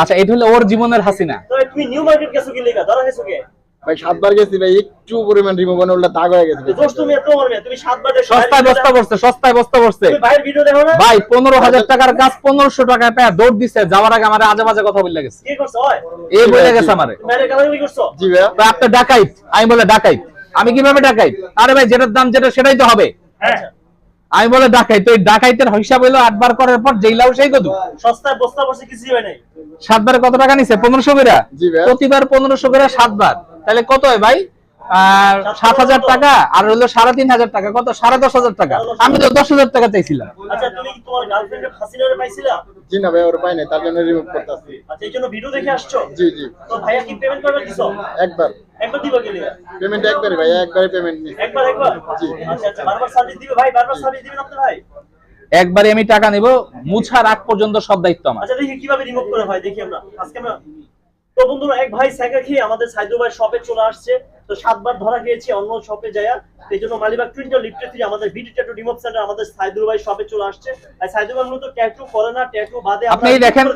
আচ্ছা এটা হলো ওর জীবনের হাসিনা। তুমি নিউ মার্কেট গেছো কি লিগা? ধরা গেছো কে? ভাই সাতবার গেছি ভাই একটু পরিমাণ রিমুভ উল্টা দাগ হয়ে গেছে। দোষ তুমি এত মারবে তুমি সাতবার সস্তায় বস্তা পড়ছে সস্তায় বস্তা পড়ছে তুমি ভিডিও দেখো না? ভাই পনেরো হাজার টাকার কাজ পনেরোশো টাকায় পেয়ে দৌড় দিচ্ছে যাওয়ার আগে আমার আজে বাজে কথা বলে গেছে। কি করছ হয় বলে গেছে আমারে। তুমি বাইরে করছ? জি ভাইয়া। তো আপনার ডাকাইত আমি বলে ডাকাইত। আমি কীভাবে ডাকাই? আরে ভাই যেটার দাম যেটা সেটাই তো হবে। হ্যাঁ। আমি বলে ডাকাই তো ডাকাইতের হিসাব হইল আটবার করার পর যেই লাউ সেই কদু সস্তায় বস্তা বসে কিছুই হয় নাই। সাতবার কত টাকা নিছে? পনেরোশো করে? প্রতিবার পনেরোশো করে সাতবার। তাহলে কত হয় ভাই? সাত হাজার টাকা আর হলো সাড়ে তিন হাজার টাকা কত? সাড়ে দশ হাজার টাকা। আমি তো দশ হাজার টাকা চাইছিলাম। আচ্ছা তুমি কি তোমার গার্লফ্রেন্ডের হাসিনারে পাইছিলা? জি না ভাই ওর পাই নাই তার জন্য রিমুভ করতেছি। আচ্ছা এই জন্য ভিডিও দেখে আসছো? জি জি। তো ভাইয়া কি পেমেন্ট করবে দিছো একবার। একবার দিবা কি পেমেন্ট একবারই ভাই একবারই পেমেন্ট নিই একবার একবার? জি। আচ্ছা আচ্ছা বারবার সার্ভিস দিবে ভাই বারবার সার্ভিস দিবেন আপনি ভাই? একবারে আমি টাকা নেব মুছার আগ পর্যন্ত সব দায়িত্ব আমার। আচ্ছা দেখি কীভাবে রিমুভ করে ভাই দেখি আমরা। আজকে আমরা তো বন্ধুরা এক ভাই সাইকেল খেয়ে আমাদের সাইদুল ভাই শপে চলে আসছে। তো সাতবার ধরা গিয়েছে অন্য শপে যায়া এই জন্য মালিবাগ টুইন্টার লিফটে থেকে আমাদের ভিডি ট্যাটু রিমুভ সেন্টার আমাদের সাইদুল ভাই শপে চলে আসছে। আর সাইদুল ভাই মূলত ট্যাটু করে না ট্যাটু বাদে আপনি এই দেখেন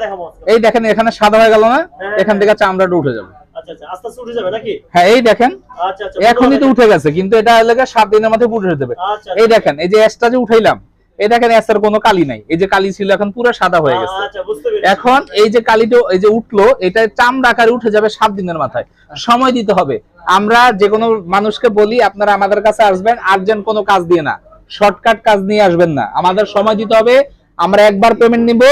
এই দেখেন এখানে সাদা হয়ে গেল না? হ্যাঁ। এখান থেকে চামড়াটা উঠে যাবে। আচ্ছা আচ্ছা আস্তে আস্তে উঠে যাবে নাকি? হ্যাঁ এই দেখেন আচ্ছা আচ্ছা এখনই তো উঠে গেছে কিন্তু এটা লেগে সাত দিনের মধ্যে উঠে দেবে। আচ্ছা, এই দেখেন এই যে যে উঠাইলাম এই দেখেন এসের কোনো কালি নাই। এই যে কালি ছিল এখন পুরো সাদা হয়ে গেছে। আচ্ছা এখন এই যে কালিটা এই যে উঠল এটা চামড়া আকারে উঠে যাবে সাত দিনের মাথায়। সময় দিতে হবে। আমরা যে কোনো মানুষকে বলি আপনারা আমাদের কাছে আসবেন আর্জেন্ট কোনো কাজ দিয়ে না। শর্টকাট কাজ নিয়ে আসবেন না। আমাদের সময় দিতে হবে। আমরা একবার পেমেন্ট নিব।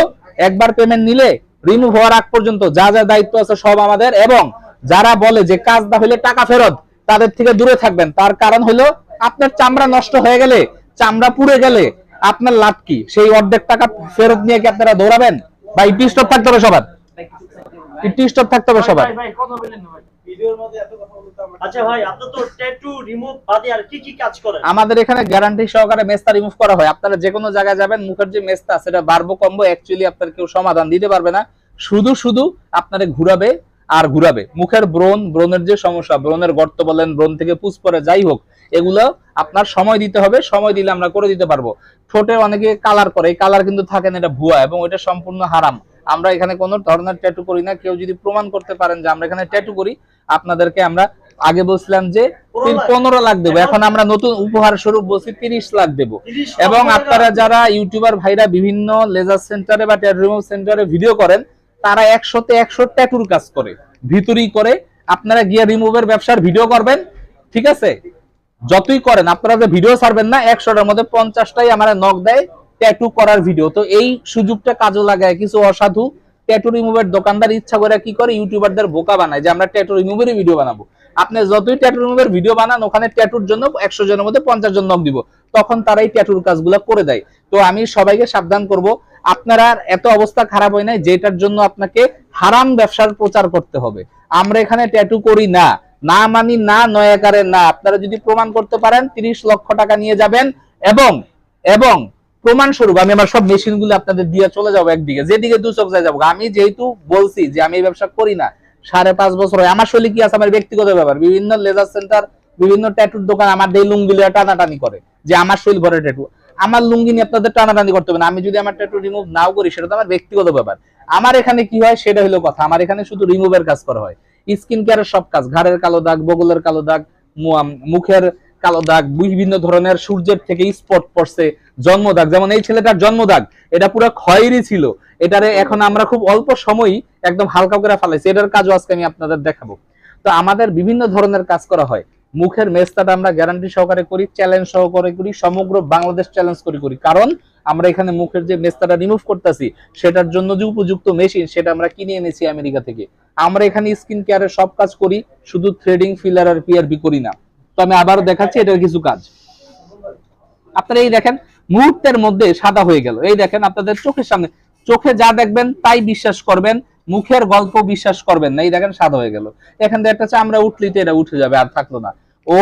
একবার পেমেন্ট নিলে রিমুভ হওয়ার আগ পর্যন্ত যা যা দায়িত্ব আছে সব আমাদের এবং যারা বলে যে কাজ না হলে টাকা ফেরত তাদের থেকে দূরে থাকবেন। তার কারণ হলো আপনার চামড়া নষ্ট হয়ে গেলে চামড়া পুড়ে গেলে আপনার লাভ কি? সেই অর্ধেক টাকা ফেরত নিয়ে কি আপনারা দৌড়াবেন? বা ইটি স্টপ থাকতে হবে সবার? ইটি স্টপ থাকতে হবে সবার। আচ্ছা আমাদের এখানে গ্যারান্টি সহকারে মেস্তা রিমুভ করা হয়। আপনারা যে কোনো জায়গায় যাবেন মুখের যে মেস্তা সেটা বাড়বো কমবো অ্যাকচুয়ালি আপনার কেউ সমাধান দিতে পারবে না। শুধু শুধু আপনারে ঘুরাবে আর ঘুরাবে। মুখের ব্রণ ব্রণের যে সমস্যা ব্রণের গর্ত বলেন ব্রণ থেকে পুষ পরে যাই হোক এগুলো আপনার সময় দিতে হবে সময় দিলে আমরা করে দিতে পারব। ঠোঁটে অনেকে কালার করে এই কালার কিন্তু থাকে না এটা ভুয়া এবং এটা সম্পূর্ণ হারাম। আমরা এখানে কোনো ধরনের ট্যাটু করি না কেউ যদি প্রমাণ করতে পারেন যে আমরা এখানে ট্যাটু করি আপনাদেরকে আমরা আগে বলছিলাম যে পনেরো লাখ। দেবো এখন আমরা নতুন উপহার স্বরূপ বলছি তিরিশ লাখ দেবো। এবং আপনারা যারা ইউটিউবার ভাইরা বিভিন্ন লেজার সেন্টারে বা ট্যাটু রিমুভ সেন্টারে ভিডিও করেন তারা একশোতে একশো ট্যাটুর কাজ করে। ভিতরেই করে আপনারা গিয়ে রিমুভের ব্যবসার ভিডিও করবেন ঠিক আছে? যতই করেন, আপনারা যে ভিডিও ছাড়বেন না, একশোটার মধ্যে পঞ্চাশটাই আমার নক দেয় ট্যাটু করার ভিডিও তো এই সুযোগটা কাজে লাগায় কিছু অসাধু ট্যাটু রিমুভের দোকানদার ইচ্ছা করে কি করে? ইউটিউবারদের বোকা বানায় যে আমরা ট্যাটু রিমুভেরই ভিডিও বানাবো। আপনি যতই ট্যাটু রিমুভের ভিডিও বানান, ওখানে ট্যাটুর জন্য একশো জনের মধ্যে পঞ্চাশ জন নক দিব। তখন তারাই ট্যাটুর কাজগুলো করে দেয়। তো আমি সবাইকে সাবধান করব। আপনারা এত অবস্থা খারাপ হয় নাই, যেটার জন্য আপনাকে হারাম ব্যবসার প্রচার করতে হবে। আমরা এখানে ট্যাটু করি না। না মানি, না নয়াকারে না। আপনারা যদি প্রমাণ করতে পারেন, তিরিশ লক্ষ টাকা নিয়ে যাবেন এবং এবং প্রমাণ স্বরূপ আমি আমার সব মেশিনগুলো আপনাদের দিয়ে চলে যাব একদিকে। যেদিকে দু চোখ যায় যাব। আমি যেহেতু বলছি যে আমি এই ব্যবসা করি না, সাড়ে পাঁচ বছর হয়। আমার শৈলী কি আছে? আমার ব্যক্তিগত ব্যাপার। বিভিন্ন লেজার সেন্টার, বিভিন্ন ট্যাটুর দোকান, আমার দিয়ে লুঙ্গি টানাটানি করে যে আমার শৈল ভরে ট্যাটু। আমার লুঙ্গি নিয়ে আপনাদের টানাটানি করতে হবে না। আমি যদি আমার ট্যাটু রিমুভ নাও করি, সেটা তো আমার ব্যক্তিগত ব্যাপার। আমার এখানে কি হয়? সেটা হলো কথা। আমার এখানে শুধু রিমুভের কাজ করা হয়। স্কিন কেয়ারের সব কাজ। ঘাড়ের কালো দাগ, বগলের কালো দাগ মুখের কালো দাগ, বিভিন্ন ধরনের সূর্যের থেকে স্পট পড়ছে, জন্ম দাগ। যেমন এই ছেলেটার জন্ম দাগ, এটা পুরো খয়েরই ছিল। এটারে এখন আমরা খুব অল্প সময়ই একদম হালকা করে ফেলাইছি। এটার কাজও আজকে আমি আপনাদের দেখাবো। তো আমাদের বিভিন্ন ধরনের কাজ করা হয়। মুখের মেস্তাটা আমরা গ্যারান্টি সহকারে করি চ্যালেঞ্জ সহকারে করি, সমগ্র বাংলাদেশ চ্যালেঞ্জ করি করি। কারণ আমরা এখানে মুখের যে মেস্তাটা রিমুভ করতেছি, সেটার জন্য যে উপযুক্ত মেশিন সেটা আমরা কিনে এনেছি আমেরিকা থেকে। আমরা এখানে স্কিন কেয়ারের সব কাজ করি, শুধু থ্রেডিং ফিলার আর পিআরপি করি না। তো আমি আবারও দেখাচ্ছি, এটার কিছু কাজ। আপনারা এই দেখেন, মুহূর্তের মধ্যে সাদা হয়ে গেল। এই দেখেন আপনাদের চোখের সামনে। চোখে যা দেখবেন, তাই বিশ্বাস করবেন, মুখের গল্প বিশ্বাস করবেন না। এই দেখেন সাদা হয়ে গেল। এখান থেকে একটা চামড়া উঠলেই তো এটা উঠে যাবে, আর থাকল না। ও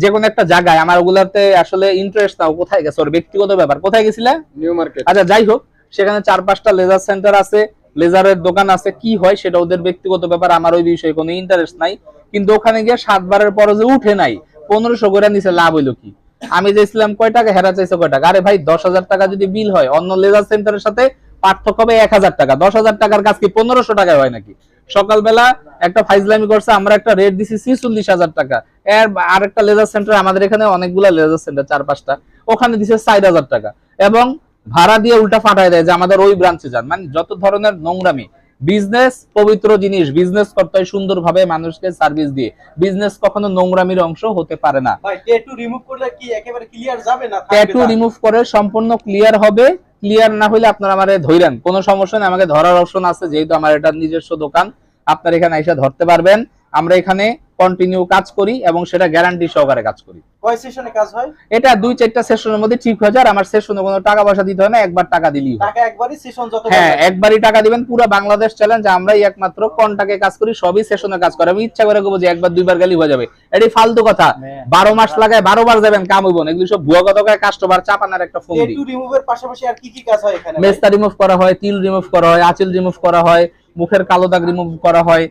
যে কোনো একটা জায়গায় আমার ওগুলাতে আসলে ইন্টারেস্ট নাও কোথায় গেছে? ওর ব্যক্তিগত ব্যাপার। কোথায় গেছিলে? নিউ মার্কেট আচ্ছা যাই হোক সেখানে চার পাঁচটা লেজার সেন্টার আছে লেজারের দোকান আছে কি হয় সেটা ওদের ব্যক্তিগত ব্যাপার আমার ওই বিষয়ে কোনো ইন্টারেস্ট নাই। কিন্তু ওখানে গিয়ে সাতবারের পরে যে উঠে নাই পনেরোশো করে নিচে লাভ হইল কি? আমি চাইছিলাম কয় টাকা হেরা চাইছে কয় টাকা? আরে ভাই দশ হাজার টাকা যদি বিল হয় অন্য লেজার সেন্টারের সাথে পার্থক্য হবে এক হাজার টাকা। দশ হাজার টাকার কাজ কি পনেরোশো টাকায় হয় নাকি? সকালবেলা একটা ফাইজলামি করছে আমরা একটা রেট দিছি ছিচল্লিশ হাজার টাকা। এর আর একটা লেজার সেন্টার আমাদের এখানে অনেকগুলা লেজার সেন্টার চার পাঁচটা ওখানে দিছে ষাট হাজার টাকা। এবং ভাড়া দিয়ে উল্টা ফাটায় দেয় যে আমাদের ওই ব্রাঞ্চে যান। মানে যত ধরনের নোংরামি বিজনেস পবিত্র জিনিস বিজনেস করতে হয় সুন্দরভাবে মানুষকে সার্ভিস দিয়ে। বিজনেস কখনো নোংরামির অংশ হতে পারে না। ট্যাটু রিমুভ করলে কি একেবারে ক্লিয়ার যাবে না ট্যাটু রিমুভ করে সম্পূর্ণ ক্লিয়ার হবে। ক্লিয়ার না হলে আপনারা আমারে ধইরেন কোনো সমস্যা নেই, আমাকে ধরার অপশন আছে, যেহেতু আমার এটা নিজস্ব দোকান। আপনার এখানে এসে ধরতে পারবেন। আমরা এখানে কন্টিনিউ কাজ করি এবং সেটা গ্যারান্টি সহকারে কাজ করি। কয় সেশনে কাজ হয়? এটা দুই চারটা সেশনের মধ্যে ঠিক হয়ে যায়। আমার সেশনে কোনো টাকা পয়সা দিতে হয় না একবার টাকা দিলেই হয়। টাকা একবারই সেশন যত হ্যাঁ একবারই টাকা দিবেন পুরো বাংলাদেশ চ্যালেঞ্জ আমরাই একমাত্র কন্টাকে কাজ করি সবই সেশনে কাজ করে। আমি ইচ্ছা করে যে একবার দুইবার গেলি হয়ে যাবে। এটি ফালতু কথা। বারো মাস লাগায় বারো বার যাবেন কাম হইব না। এগুলো সব ভুয়া কথা কয় কাস্টমার চাপানোর একটা ফোন দিই। রিমুভের পাশাপাশি আর কি কি কাজ হয় এখানে মেস্তা রিমুভ করা হয় তিল রিমুভ করা হয় আঁচিল রিমুভ করা হয় মুখের কালো দাগ রিমুভ করা হয়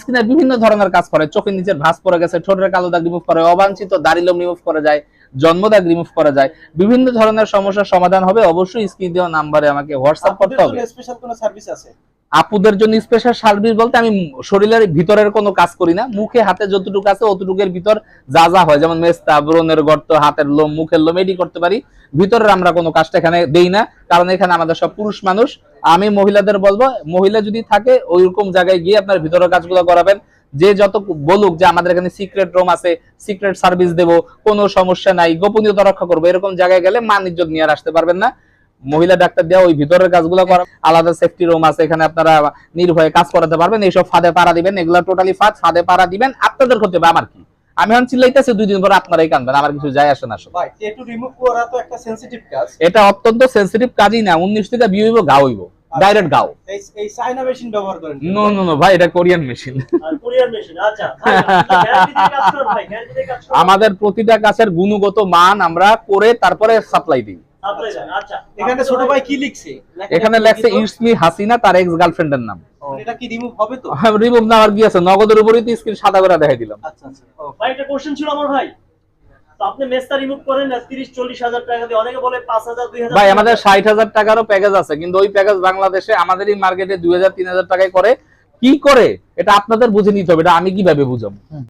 স্কিনের বিভিন্ন ধরনের কাজ করে। চোখের নিচের ভাঁজ পড়ে গেছে ঠোঁটের কালো দাগ রিমুভ করে অবাঞ্ছিত দাড়িলোম রিমুভ করা যায় জন্মদাগ রিমুভ করা যায়। বিভিন্ন ধরনের সমস্যার সমাধান হবে। অবশ্যই স্ক্রিন দেওয়া নাম্বারে আমাকে হোয়াটসঅ্যাপ করতে হবে। স্পেশাল কোনো সার্ভিস আছে? আপুদের জন্য স্পেশাল সার্ভিস বলতে আমি শরীরের ভিতরের কোনো কাজ করি না। মুখে, হাতে যতটুকু আছে অতটুকুর ভিতর যা যা হয়, যেমন মেস্তা, ব্রণের গর্ত, হাতের লোম, মুখের লোম, এটি করতে পারি। ভিতরের আমরা কোনো কাজটা এখানে দেই না, কারণ এখানে আমাদের সব পুরুষ মানুষ। আমি মহিলাদের বলব, মহিলা যদি থাকে, ওইরকম জায়গায় গিয়ে আপনার ভিতরের কাজগুলো করাবেন। যে যত বলুক যে আমাদের এখানে সিক্রেট রুম আছে সিক্রেট সার্ভিস দেব, কোনো সমস্যা নাই, গোপনীয়তা রক্ষা করব, এরকম জায়গায় গেলে মান ইজ্জত নিয়ে আসতে পারবেন না। মহিলা ডাক্তার দেওয়া ওই ভিতরের কাজগুলো করা। আলাদা সেফটি রুম আছে এখানে আপনারা নির্ভয়ে কাজ করাতে পারবেন। এইসব ফাঁদে পাড়া দিবেন এগুলো টোটালি ফাঁদ ফাঁদে পাড়া দিবেন। আপনাদের করতে হবে আমার কি? আমি এখন চিল্লাইতেছি দুই দিন পরে আপনারাই কানবেন আমার কিছু যায় আসে না। ভাই ট্যাটু রিমুভ করা তো একটা সেনসিটিভ কাজ। এটা অত্যন্ত সেন্সিটিভ কাজই না উনিশ থেকে বিয়ে হইব গা হইব। ডাইরেক্ট গাও এই চাইনা মেশিন ব্যবহার করেন নো নো নো ভাই এটা কোরিয়ান মেশিন আর কুরিয়ার মেশিন আচ্ছা। আমাদের প্রতিটা গাছের গুণগত মান আমরা করে তারপরে সাপ্লাই দিই। আচ্ছা এখানে ছোট ভাই কি লিখছে? এখানে লেখছে হাসিনা তার এক্স গার্লফ্রেন্ডের নাম এটা কি রিমুভ হবে তো? রিমুভ না আর কি আছে। নগদের উপরই তো স্ক্রিন সাদা করে দেখাই দিলাম। আচ্ছা আচ্ছা। ভাই একটা কোশ্চেন ছিল আমার ভাই। তো আপনি মেস্তা রিমুভ করেন না তিরিশ চল্লিশ হাজার টাকা দিয়ে? অনেকে বলে ভাই আমাদের ষাট হাজার টাকারও প্যাকেজ আছে কিন্তু ওই প্যাকেজ বাংলাদেশে আমাদের এই মার্কেটে দুই হাজার তিন হাজার টাকায় করে। কি করে? এটা আপনাদের বুঝে নিতে হবে এটা আমি কীভাবে বুঝাবো?